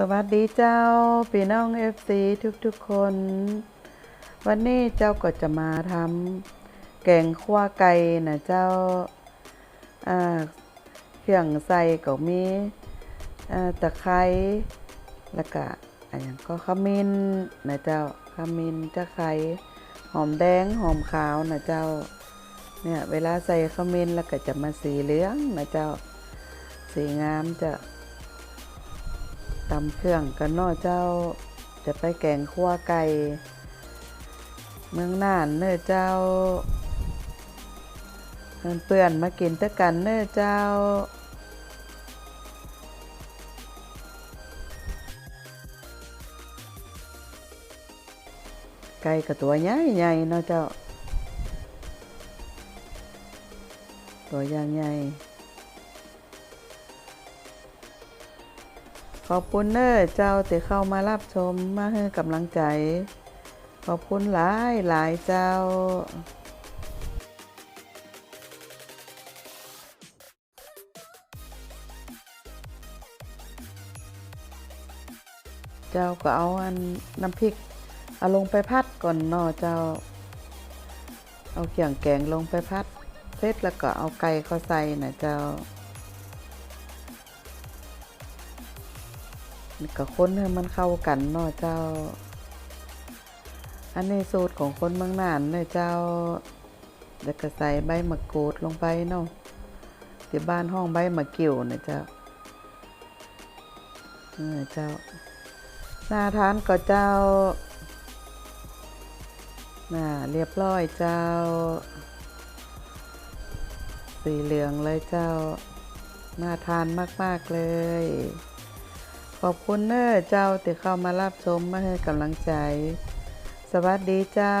สวัสดีเจ้าพี่น้องเอฟซีทุกๆคน วันนี้เจ้าก็จะมาทำแกงขั่วไก่นะเจ้าเครื่องใส่ก็มีอ่าตะไคร้แล้วก็อันย่างก็ขมิ้นนะเจ้าขมิ้นตะไคร้หอมแดงหอมขาวนะเจ้าเนี่ยเวลาใส่ขมิ้นแล้วก็จะมาสีเหลืองนะเจ้าสีงามจะ ตำเครื่องกันนอเจ้า จะไปแกงขั่วไก่เมืองน่านเน้อเจ้าเพื่อนมากินตะกันเน้อเจ้าไก่กับตัวใหญ่ใหญ่เนาะเจ้า ตัวอย่างใหญ่ ขอบคุณเนอเจ้าที่เข้ามารับชมมาให้กำลังใจ ขอบคุณหลายหลายเจ้าเจ้าก็เอาอันน้ำพริกเอาลงไปพัดก่อนเนาะเจ้า เอาเขียงแกงลงไปพัดเสร็จแล้วก็เอาไก่เข้าใส่นะเจ้า ก็คนให้มันเข้ากันเนาะเจ้า อันนี้สูตรของคนเมืองน่านเนาะเจ้าแล้วก็ใส่ใบมะกรูดลงไปเนาะที่บ้านห้องใบมะกิ่วนะเจ้าเออเจ้าน่าทานก็เจ้าน่าเรียบร้อยเจ้า สีเหลืองเลยเจ้า น่าทานมาก ๆ เลย ขอบคุณเนอเจ้าที่เข้ามารับชมมาให้กำลังใจ สวัสดีเจ้า